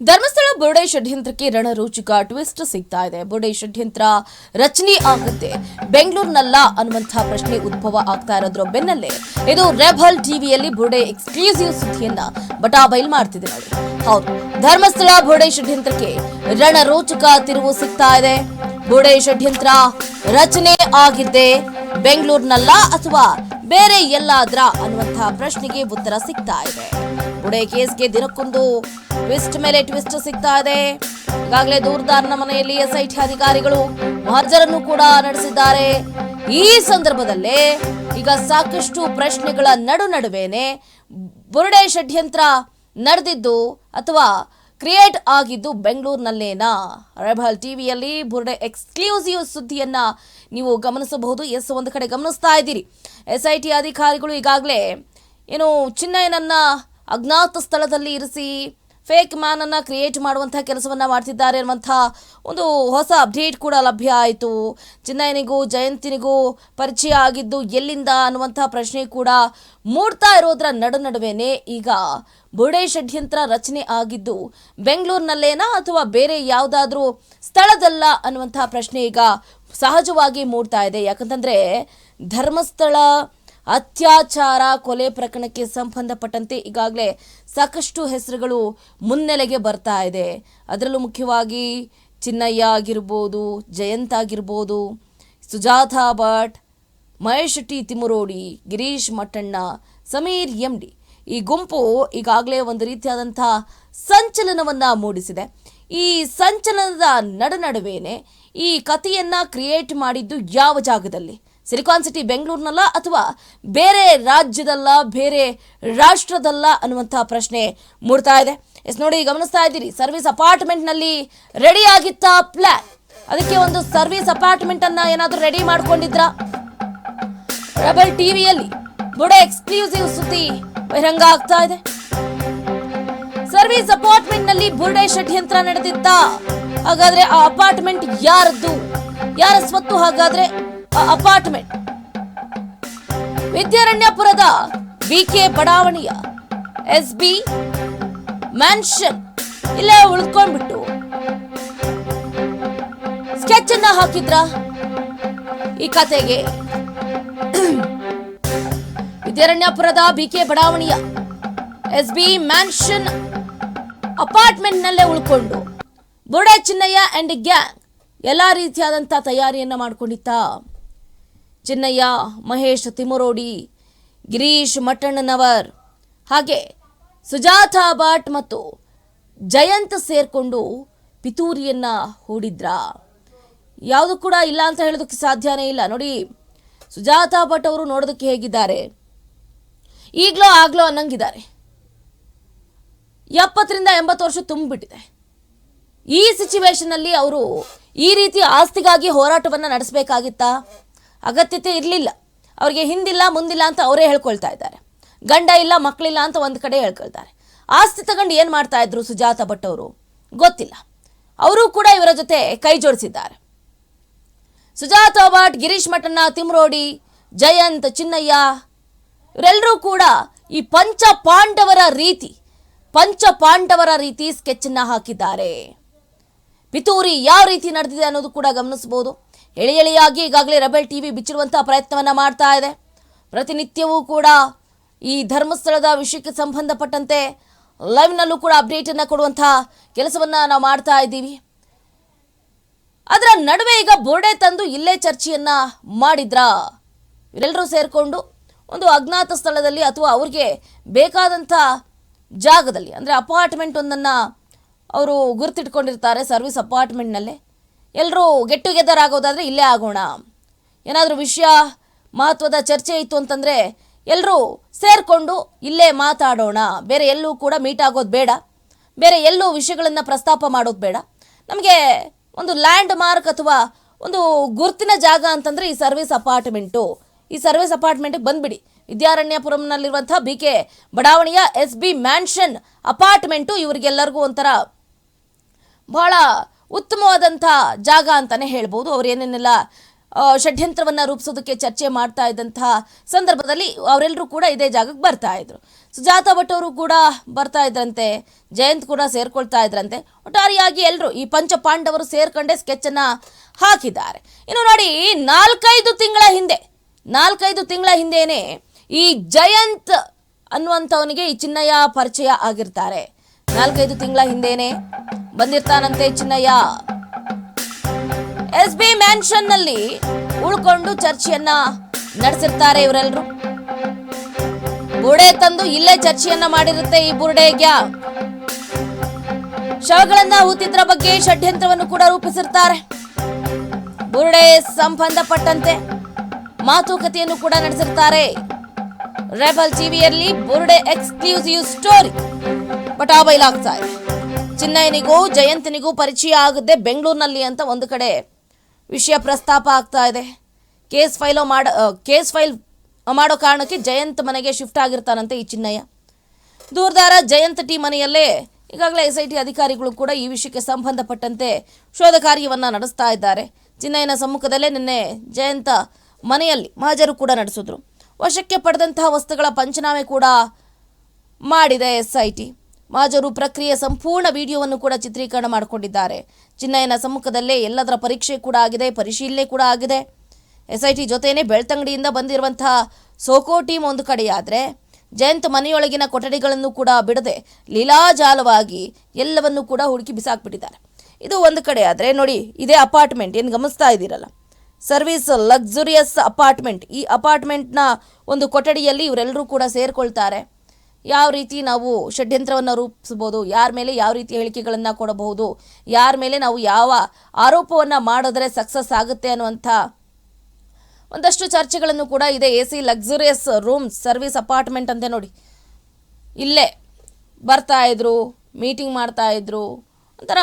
ಧರ್ಮಸ್ಥಳ ಬುರುಡೆ ಷಡ್ಯಂತ್ರಕ್ಕೆ ರಣರೋಚಕ twist ಸಿಗ್ತಾ ಇದೆ. ಬುರುಡೆ ಷಡ್ಯಂತ್ರ ರಚನೆ ಆಗುತ್ತೆ ಬೆಂಗಳೂರಿನಲ್ಲ ಅನ್ನುವಂತಹ ಪ್ರಶ್ನೆ ಉದ್ಭವ ಆಗ್ತಾ ಇರೋದ್ರ ಬೆನ್ನಲ್ಲೇ. ಇದು ರೆಬಲ್ ಟಿವಿಯಲ್ಲಿ ಬುರುಡೆ ಎಕ್ಸ್ಕ್ಲೂಸಿವ್ ಸುದ್ದಿಯನ್ನ ಬಟಾ ಬಯಲ್ ಮಾಡ್ತಿದೆ ನೋಡಿ. ಹೌದು, ಧರ್ಮಸ್ಥಳ ಬುರುಡೆ ಷಡ್ಯಂತ್ರಕ್ಕೆ ರಣರೋಚಕ ತಿರುವು ಸಿಗ್ತಾ ಇದೆ. ಬುರುಡೆ ಷಡ್ಯಂತ್ರ ರಚನೆ ಆಗಿದ್ದೆ ಬೆಂಗಳೂರಿನಲ್ಲ ಅಥವಾ ಬೇರೆ ಎಲ್ಲಾದ್ರ ಅನ್ನುವಂತಹ ಪ್ರಶ್ನೆಗೆ ಉತ್ತರ ಸಿಗ್ತಾ ಇದೆ. ಬುಡೆ ಕೇಸ್ಗೆ ದಿನಕ್ಕೊಂದು ಟ್ವಿಸ್ಟ್ ಮೇಲೆ ಟ್ವಿಸ್ಟ್ ಸಿಗ್ತಾ ಇದೆ. ಈಗಾಗಲೇ ದೂರದಾರನ ಮನೆಯಲ್ಲಿ ಎಸ್ಐಟಿ ಅಧಿಕಾರಿಗಳು ಮಾರ್ಜರನ್ನು ಕೂಡ ನಡೆಸಿದ್ದಾರೆ. ಈ ಸಂದರ್ಭದಲ್ಲೇ ಈಗ ಸಾಕಷ್ಟು ಪ್ರಶ್ನೆಗಳ ನಡು ನಡುವೆನೆ ಬುರುಡೆ ಷಡ್ಯಂತ್ರ ನಡೆದಿದ್ದು ಅಥವಾ ಕ್ರಿಯೇಟ್ ಆಗಿದ್ದು ಬೆಂಗಳೂರಿನಲ್ಲೇನಾ? ರೆಬಲ್ ಟಿವಿಯಲ್ಲಿ ಬುರುಡೆ ಎಕ್ಸ್ಕ್ಲೂಸಿವ್ ಸುದ್ದಿಯನ್ನ ನೀವು ಗಮನಿಸಬಹುದು. ಎಸ್, ಒಂದು ಕಡೆ ಗಮನಿಸ್ತಾ ಇದ್ದೀರಿ. ಎಸ್ ಐ ಟಿ ಅಧಿಕಾರಿಗಳು ಈಗಾಗಲೇ ಏನು ಚಿನ್ನಯ್ಯನನ್ನ ಅಜ್ಞಾತ ಸ್ಥಳದಲ್ಲಿ ಇರಿಸಿ ಫೇಕ್ ಮ್ಯಾನ್ ಅನ್ನ ಕ್ರಿಯೇಟ್ ಮಾಡುವಂತಹ ಕೆಲಸವನ್ನ ಮಾಡ್ತಿದ್ದಾರೆ ಅನ್ನುವಂಥ ಒಂದು ಹೊಸ ಅಪ್ಡೇಟ್ ಕೂಡ ಲಭ್ಯ ಆಯಿತು. ಚಿನ್ನಯ್ಯನಿಗೂ ಜಯಂತಿನಿಗೂ ಪರಿಚಯ ಆಗಿದ್ದು ಎಲ್ಲಿಂದ ಅನ್ನುವಂಥ ಪ್ರಶ್ನೆ ಕೂಡ ಮೂಡ್ತಾ ಇರೋದ್ರ ನಡು ನಡುವೆನೇ ಈಗ ಬುಡೇ ಷಡ್ಯಂತ್ರ ರಚನೆ ಆಗಿದ್ದು, ಬೆಂಗಳೂರಿನಲ್ಲೇನಾ ಅಥವಾ ಬೇರೆ ಯಾವುದಾದ್ರೂ ಸ್ಥಳದಲ್ಲ ಅನ್ನುವಂಥ ಪ್ರಶ್ನೆ ಈಗ ಸಹಜವಾಗಿ ಮೂಡ್ತಾ ಇದೆ. ಯಾಕಂತಂದ್ರೆ ಧರ್ಮಸ್ಥಳ ಅತ್ಯಾಚಾರ ಕೊಲೆ ಪ್ರಕರಣಕ್ಕೆ ಸಂಬಂಧಪಟ್ಟಂತೆ ಈಗಾಗಲೇ ಸಾಕಷ್ಟು ಹೆಸರುಗಳು ಮುನ್ನೆಲೆಗೆ ಬರ್ತಾ ಇದೆ. ಅದರಲ್ಲೂ ಮುಖ್ಯವಾಗಿ ಚಿನ್ನಯ್ಯ ಆಗಿರ್ಬೋದು, ಜಯಂತ್ ಆಗಿರ್ಬೋದು, Sujata Bhat, Mahesh T Timarodi Girish Mattanna, Sameer M D ಈ ಗುಂಪು ಈಗಾಗಲೇ ಒಂದು ರೀತಿಯಾದಂಥ ಸಂಚಲನವನ್ನು ಮೂಡಿಸಿದೆ. ಈ ಸಂಚಲನದ ನಡುನಡುವೇನೆ ಈ ಕಥೆಯನ್ನ ಕ್ರಿಯೇಟ್ ಮಾಡಿದ್ದು ಯಾವ ಜಾಗದಲ್ಲಿ? ಸಿಲಿಕಾನ್ ಸಿಟಿ ಬೆಂಗಳೂರಿನಲ್ಲ ಅಥವಾ ಬೇರೆ ರಾಜ್ಯದಲ್ಲ, ಬೇರೆ ರಾಷ್ಟ್ರದಲ್ಲ ಅನ್ನುವಂತಹ ಪ್ರಶ್ನೆ ಮೂಡ್ತಾ ಇದೆ. ಎಸ್ ನೋಡಿ, ಗಮನಿಸ್ತಾ ಇದ್ದೀರಿ ಸರ್ವಿಸ್ ಅಪಾರ್ಟ್ಮೆಂಟ್ನಲ್ಲಿ ರೆಡಿ ಆಗಿತ್ತ ಪ್ಲಾನ್ ಅದಕ್ಕೆ ಒಂದು ಸರ್ವಿಸ್ ಅಪಾರ್ಟ್ಮೆಂಟ್ ಅನ್ನ ಏನಾದರೂ ರೆಡಿ ಮಾಡ್ಕೊಂಡಿದ್ರ? ರೆಬಲ್ ಟಿವಿಯಲ್ಲಿ ಬುಡ ಎಕ್ಸ್ಕ್ಲೂಸಿವ್ ಸುದ್ದಿ ಬಹಿರಂಗ ಆಗ್ತಾ ಇದೆ. ಸರ್ವಿಸ್ ಅಪಾರ್ಟ್ಮೆಂಟ್ನಲ್ಲಿ ಬುರುಡೆ ಷಡ್ಯಂತ್ರ ನಡೆದಿತ್ತ ಹಾಗಾದ್ರೆ ಆ ಅಪಾರ್ಟ್ಮೆಂಟ್ ಯಾರದ್ದು? ಯಾರ ಸ್ವತ್ತು ಹಾಗಾದ್ರೆ ಆ ಅಪಾರ್ಟ್ಮೆಂಟ್? ವಿದ್ಯಾರಣ್ಯಪುರದ ಬಿಕೆ ಬಡಾವಣೆಯ ಎಸ್ ಬಿ ಮ್ಯಾನ್ಷನ್ ಇಲ್ಲೇ ಉಳ್ಕೊಂಡ್ಬಿಟ್ಟು. ಸ್ಕೆಚ್ ಅನ್ನ ಹಾಕಿದ್ರ? ಈ ಕತೆಗೆ. ವಿದ್ಯಾರಣ್ಯಪುರದ ಬಿಕೆ ಬಡಾವಣೆಯ ಎಸ್ ಬಿ ಮ್ಯಾನ್ಷನ್ ಅಪಾರ್ಟ್ಮೆಂಟ್ ನಲ್ಲೇ ಉಳ್ಕೊಂಡು ಬುಡ ಚಿನ್ನಯ್ಯ ಅಂಡ್ ಗ್ಯಾಂಗ್ ಎಲ್ಲ ರೀತಿಯಾದಂಥ ತಯಾರಿಯನ್ನ ಮಾಡ್ಕೊಂಡಿತ್ತ ಚಿನ್ನಯ್ಯ, ಮಹೇಶ್ ತಿಮುರೋಡಿ ಗಿರೀಶ್, ಮಟ್ಟಣ್ಣನವರ್ ಹಾಗೆ ಸುಜಾತಾ ಭಟ್ ಮತ್ತು ಜಯಂತ್ ಸೇರಿಕೊಂಡು ಪಿತೂರಿಯನ್ನ ಹೂಡಿದ್ರ. ಯಾವುದು ಕೂಡ ಇಲ್ಲ ಅಂತ ಹೇಳೋದಕ್ಕೆ ಸಾಧ್ಯನೇ ಇಲ್ಲ. ನೋಡಿ, ಸುಜಾತಾ ಭಟ್ ಅವರು ನೋಡೋದಕ್ಕೆ ಹೇಗಿದ್ದಾರೆ? ಈಗಲೋ ಆಗಲೋ ಅನ್ನಂಗಿದ್ದಾರೆ. ಎಪ್ಪತ್ತರಿಂದ ಎಂಬತ್ತು ವರ್ಷ ತುಂಬಿಬಿಟ್ಟಿದೆ. ಈ ಸಿಚುವೇಶನ್ನಲ್ಲಿ ಅವರು ಈ ರೀತಿ ಆಸ್ತಿಗಾಗಿ ಹೋರಾಟವನ್ನು ನಡೆಸಬೇಕಾಗಿತ್ತಾ? ಅಗತ್ಯತೆ ಇರಲಿಲ್ಲ. ಅವರಿಗೆ ಹಿಂದಿಲ್ಲ, ಮುಂದಿಲ್ಲ ಅಂತ ಅವರೇ ಹೇಳ್ಕೊಳ್ತಾ ಇದ್ದಾರೆ. ಗಂಡ ಇಲ್ಲ ಮಕ್ಕಳಿಲ್ಲ ಅಂತ ಒಂದು ಕಡೆ ಹೇಳ್ಕೊಳ್ತಾರೆ. ಆಸ್ತಿ ತಗೊಂಡು ಏನು ಮಾಡ್ತಾ ಇದ್ರು ಸುಜಾತ ಭಟ್ ಅವರು? ಗೊತ್ತಿಲ್ಲ. ಅವರು ಕೂಡ ಇವರ ಜೊತೆ ಕೈ ಜೋಡಿಸಿದ್ದಾರೆ. ಸುಜಾತ ಭಟ್, ಗಿರೀಶ್ ಮಠಣ್ಣ, ತಿಮ್ರೋಡಿ, ಜಯಂತ್, ಚಿನ್ನಯ್ಯ, ಇವರೆಲ್ಲರೂ ಕೂಡ ಈ ಪಂಚ ಪಾಂಡವರ ರೀತಿ ಪಂಚ ಪಾಂಡವರ ರೀತಿ ಸ್ಕೆಚ್ ಹಾಕಿದ್ದಾರೆ. ಪಿತೂರಿ ಯಾವ ರೀತಿ ನಡೆದಿದೆ ಅನ್ನೋದು ಕೂಡ ಗಮನಿಸಬಹುದು. ಎಳೆ ಎಳೆಯಾಗಿ ಈಗಾಗಲೇ ರೆಬೆಲ್ ಟಿವಿ ಬಿಚ್ಚಿಡುವಂತಹ ಪ್ರಯತ್ನವನ್ನ ಮಾಡ್ತಾ ಇದೆ. ಪ್ರತಿನಿತ್ಯವೂ ಕೂಡ ಈ ಧರ್ಮಸ್ಥಳದ ವಿಷಯಕ್ಕೆ ಸಂಬಂಧಪಟ್ಟಂತೆ ಲೈವ್ನಲ್ಲೂ ಕೂಡ ಅಪ್ಡೇಟ್ ಅನ್ನ ಕೊಡುವಂತಹ ಕೆಲಸವನ್ನ ನಾವು ಮಾಡ್ತಾ ಇದ್ದೀವಿ. ಅದರ ನಡುವೆ ಈಗ ಬೋರ್ಡೆ ತಂದು ಇಲ್ಲೇ ಚರ್ಚೆಯನ್ನ ಮಾಡಿದ್ರ? ಇವರೆಲ್ಲರೂ ಸೇರಿಕೊಂಡು ಒಂದು ಅಜ್ಞಾತ ಸ್ಥಳದಲ್ಲಿ ಅಥವಾ ಅವ್ರಿಗೆ ಬೇಕಾದಂಥ ಜಾಗದಲ್ಲಿ, ಅಂದರೆ ಅಪಾರ್ಟ್ಮೆಂಟ್ ಒಂದನ್ನು ಅವರು ಗುರುತಿಟ್ಕೊಂಡಿರ್ತಾರೆ ಸರ್ವಿಸ್ ಅಪಾರ್ಟ್ಮೆಂಟ್ನಲ್ಲೇ ಎಲ್ಲರೂ ಗೆಟ್ ಟುಗೆದರ್ ಆಗೋದಾದರೆ ಇಲ್ಲೇ ಆಗೋಣ. ಏನಾದರೂ ವಿಷಯ, ಮಹತ್ವದ ಚರ್ಚೆ ಇತ್ತು ಅಂತಂದರೆ ಎಲ್ಲರೂ ಸೇರಿಕೊಂಡು ಇಲ್ಲೇ ಮಾತಾಡೋಣ. ಬೇರೆ ಎಲ್ಲೂ ಕೂಡ ಮೀಟ್ ಆಗೋದು ಬೇಡ. ಬೇರೆ ಎಲ್ಲೂ ವಿಷಯಗಳನ್ನು ಪ್ರಸ್ತಾಪ ಮಾಡೋದು ಬೇಡ. ನಮಗೆ ಒಂದು ಲ್ಯಾಂಡ್ ಮಾರ್ಕ್ ಅಥವಾ ಒಂದು ಗುರುತಿನ ಜಾಗ ಅಂತಂದರೆ ಈ ಸರ್ವಿಸ್ ಅಪಾರ್ಟ್ಮೆಂಟು ಈ ಸರ್ವಿಸ್ ಅಪಾರ್ಟ್ಮೆಂಟ್ಗೆ ಬಂದ್ಬಿಡಿ. ವಿದ್ಯಾರಣ್ಯಪುರಂನಲ್ಲಿರುವಂಥ ಬಿ ಕೆ ಬಡಾವಣೆಯ ಎಸ್ ಬಿ ಮ್ಯಾನ್ಷನ್ ಅಪಾರ್ಟ್ಮೆಂಟು ಇವರಿಗೆಲ್ಲರಿಗೂ ಒಂಥರ ಬಹಳ ಉತ್ತಮವಾದಂಥ ಜಾಗ ಅಂತಾನೆ ಹೇಳ್ಬೋದು. ಅವ್ರು ಏನೇನೆಲ್ಲ ಷಡ್ಯಂತ್ರವನ್ನು ರೂಪಿಸೋದಕ್ಕೆ ಚರ್ಚೆ ಮಾಡ್ತಾ ಇದ್ದಂಥ ಸಂದರ್ಭದಲ್ಲಿ ಅವರೆಲ್ಲರೂ ಕೂಡ ಇದೇ ಜಾಗಕ್ಕೆ ಬರ್ತಾ ಇದ್ರು. ಸುಜಾತ ಭಟ್ ಅವರು ಕೂಡ ಬರ್ತಾ ಇದ್ರಂತೆ, ಜಯಂತ್ ಕೂಡ ಸೇರ್ಕೊಳ್ತಾ ಇದ್ರಂತೆ. ಒಟ್ಟಾರೆಯಾಗಿ ಎಲ್ಲರೂ ಈ ಪಂಚ ಪಾಂಡವರು ಸೇರ್ಕೊಂಡೇ ಸ್ಕೆಚ್ ಅನ್ನ ಹಾಕಿದ್ದಾರೆ. ಇನ್ನು ನೋಡಿ, ನಾಲ್ಕೈದು ತಿಂಗಳ ಹಿಂದೆ ನಾಲ್ಕೈದು ತಿಂಗಳ ಹಿಂದೇನೆ ಈ ಜಯಂತ್ ಅನ್ನುವಂಥವನಿಗೆ ಈ ಚಿನ್ನಯ್ಯ ಪರಿಚಯ ಆಗಿರ್ತಾರೆ. ನಾಲ್ಕೈದು ತಿಂಗಳ ಹಿಂದೇನೆ ಬಂದಿರ್ತಾನಂತೆ ಚಿನ್ನಯ್ಯ. ಎಸ್ ಬಿ ಮ್ಯಾನ್ಷನ್ನಲ್ಲಿ ಉಳ್ಕೊಂಡು ಚರ್ಚೆಯನ್ನ ನಡೆಸಿರ್ತಾರೆ ಇವರೆಲ್ಲರೂ ಬುರ್ಡೆ ತಂದು ಇಲ್ಲೇ ಚರ್ಚೆಯನ್ನ ಮಾಡಿರುತ್ತೆ ಈ ಬುರ್ಡೆ ಗ್ಯಾ ಶವಗಳನ್ನ ಹೂತಿದ್ರ ಬಗ್ಗೆ ಷಡ್ಯಂತ್ರವನ್ನು ಕೂಡ ರೂಪಿಸಿರ್ತಾರೆ. ಬುರ್ಡೆ ಸಂಬಂಧಪಟ್ಟಂತೆ ಮಾತುಕತೆಯನ್ನು ಕೂಡ ನಡೆಸಿರ್ತಾರೆ. ರೆಬಲ್ ಟಿವಿಯಲ್ಲಿ ಬುರ್ಡೆ ಎಕ್ಸ್ಕ್ಲೂಸಿವ್ ಸ್ಟೋರಿ ಬಟ್ ಆ ಇದೆ. ಚಿನ್ನಯ್ಯನಿಗೂ ಜಯಂತನಿಗೂ ಪರಿಚಯ ಆಗದೆ ಬೆಂಗಳೂರಿನಲ್ಲಿ ಅಂತ ಒಂದು ಕಡೆ ವಿಷಯ ಪ್ರಸ್ತಾಪ ಆಗ್ತಾ ಇದೆ. ಕೇಸ್ ಫೈಲೋ ಮಾಡ ಕೇಸ್ ಫೈಲ್ ಮಾಡೋ ಕಾರಣಕ್ಕೆ ಜಯಂತ್ ಮನೆಗೆ ಶಿಫ್ಟ್ ಆಗಿರ್ತಾನಂತೆ ಈ ಚಿನ್ನಯ್ಯ. ದೂರದಾರ ಜಯಂತ್ ಟಿ ಮನೆಯಲ್ಲೇ ಈಗಾಗಲೇ ಎಸ್ ಐ ಟಿ ಅಧಿಕಾರಿಗಳು ಕೂಡ ಈ ವಿಷಯಕ್ಕೆ ಸಂಬಂಧಪಟ್ಟಂತೆ ಶೋಧ ಕಾರ್ಯವನ್ನ ನಡೆಸ್ತಾ ಇದ್ದಾರೆ. ಚಿನ್ನಯ್ಯನ ಸಮ್ಮುಖದಲ್ಲೇ ನಿನ್ನೆ ಜಯಂತ ಮನೆಯಲ್ಲಿ ಮಹಜರು ಕೂಡ ನಡೆಸಿದ್ರು. ವಶಕ್ಕೆ ಪಡೆದಂತಹ ವಸ್ತುಗಳ ಪಂಚನಾಮೆ ಕೂಡ ಮಾಡಿದೆ ಎಸ್ ಐ ಟಿ ಮಾಜರು ಪ್ರಕ್ರಿಯೆ ಸಂಪೂರ್ಣ ವಿಡಿಯೋವನ್ನು ಕೂಡ ಚಿತ್ರೀಕರಣ ಮಾಡಿಕೊಂಡಿದ್ದಾರೆ. ಚಿನ್ನಯ್ಯನ ಸಮ್ಮುಖದಲ್ಲೇ ಎಲ್ಲದರ ಪರೀಕ್ಷೆ ಕೂಡ ಆಗಿದೆ, ಪರಿಶೀಲನೆ ಕೂಡ ಆಗಿದೆ. ಎಸ್ ಐ ಟಿ ಜೊತೆಯೇ ಬೆಳ್ತಂಗಡಿಯಿಂದ ಬಂದಿರುವಂತಹ ಸೋಕೋ ಟೀಮ್ ಒಂದು ಕಡೆಯಾದರೆ ಜಯಂತ್ ಮನೆಯೊಳಗಿನ ಕೊಠಡಿಗಳನ್ನು ಕೂಡ ಬಿಡದೆ ಲೀಲಾಜಾಲವಾಗಿ ಎಲ್ಲವನ್ನು ಕೂಡ ಹುಡುಕಿ ಬಿಸಾಕ್ಬಿಟ್ಟಿದ್ದಾರೆ. ಇದು ಒಂದು ಕಡೆ ನೋಡಿ, ಇದೇ ಅಪಾರ್ಟ್ಮೆಂಟ್, ಏನು ಗಮನಿಸ್ತಾ ಇದ್ದೀರಲ್ಲ? Service luxurious apartment. ಈ ಅಪಾರ್ಟ್ಮೆಂಟ್ನ ಒಂದು ಕೊಠಡಿಯಲ್ಲಿ ಇವರೆಲ್ಲರೂ ಕೂಡ ಸೇರಿಕೊಳ್ತಾರೆ. ಯಾವ ರೀತಿ ನಾವು ಷಡ್ಯಂತ್ರವನ್ನು ರೂಪಿಸ್ಬೋದು ಯಾರ ಮೇಲೆ ಯಾವ ರೀತಿ ಹೇಳಿಕೆಗಳನ್ನು ಕೊಡಬಹುದು, ಯಾರ ಮೇಲೆ ನಾವು ಯಾವ ಆರೋಪವನ್ನು ಮಾಡಿದ್ರೆ ಸಕ್ಸಸ್ ಆಗುತ್ತೆ ಅನ್ನುವಂಥ ಒಂದಷ್ಟು ಚರ್ಚೆಗಳನ್ನು ಕೂಡ ಇದೆ. A C luxurious rooms service apartment ಅಂತೆ ನೋಡಿ. ಇಲ್ಲೇ ಬರ್ತಾ ಇದ್ರು, ಮೀಟಿಂಗ್ ಮಾಡ್ತಾ ಇದ್ರು, ಒಂಥರ